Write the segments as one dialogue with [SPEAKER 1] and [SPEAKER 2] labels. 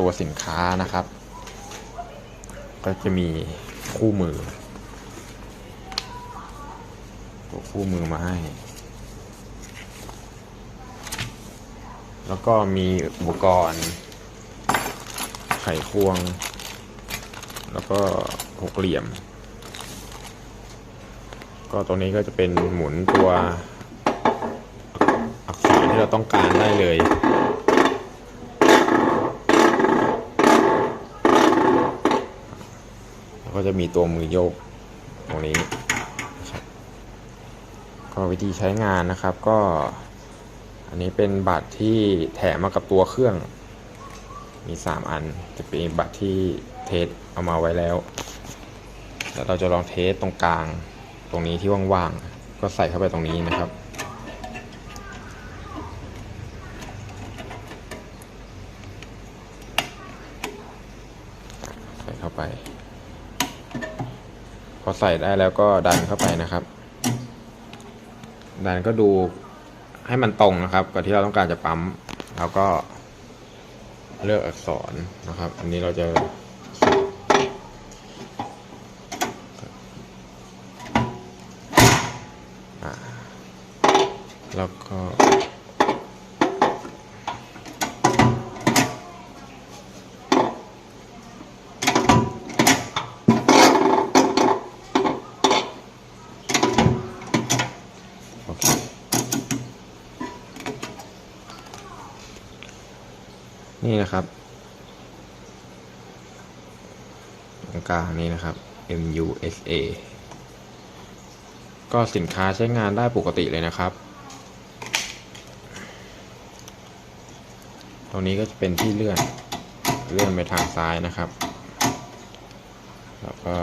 [SPEAKER 1] ตัวสินค้านะครับ ก็จะมีคู่มือ ตัวคู่มือมาให้ แล้วก็มีอุปกรณ์ไขควง แล้วก็หกเหลี่ยม ก็ตรงนี้ก็จะเป็นหมุนตัวอักษรที่เราต้องการได้เลย แล้ว ก็จะมีตัวมือโยกตรงนี้ก็วิธีใช้งานนะครับก็ อันนี้เป็นบัตรที่แถมมากับตัวเครื่อง มี 3 อัน จะเป็นบัตรที่เทสเอามาไว้แล้ว แล้วเราจะลองเทสตรงกลางตรงนี้ที่ว่างๆ ก็ใส่เข้าไปตรงนี้นะครับ ใส่เข้าไป พอใส่ได้แล้วก็ดันเข้าไปนะครับ ดันก็ดูให้มันตรงนะครับกับที่เราต้องการจะปั๊ม แล้วก็เลือกอักษรนะครับ อันนี้เราจะแล้วก็ นี่นะครับตรงกลางนี้นะครับ MUSA ก็สินค้าใช้งานได้ปกติเลยนะครับ ตรงนี้ก็จะเป็นที่เลื่อน เลื่อนไปทางซ้ายนะครับ แล้วก็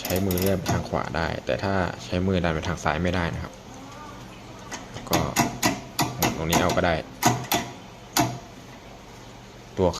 [SPEAKER 1] ใช้มือเลื่อนไปทางขวาได้ แต่ถ้าใช้มือดันไปทางซ้ายไม่ได้นะครับแล้วก็หมุนตรงนี้เอาก็ได้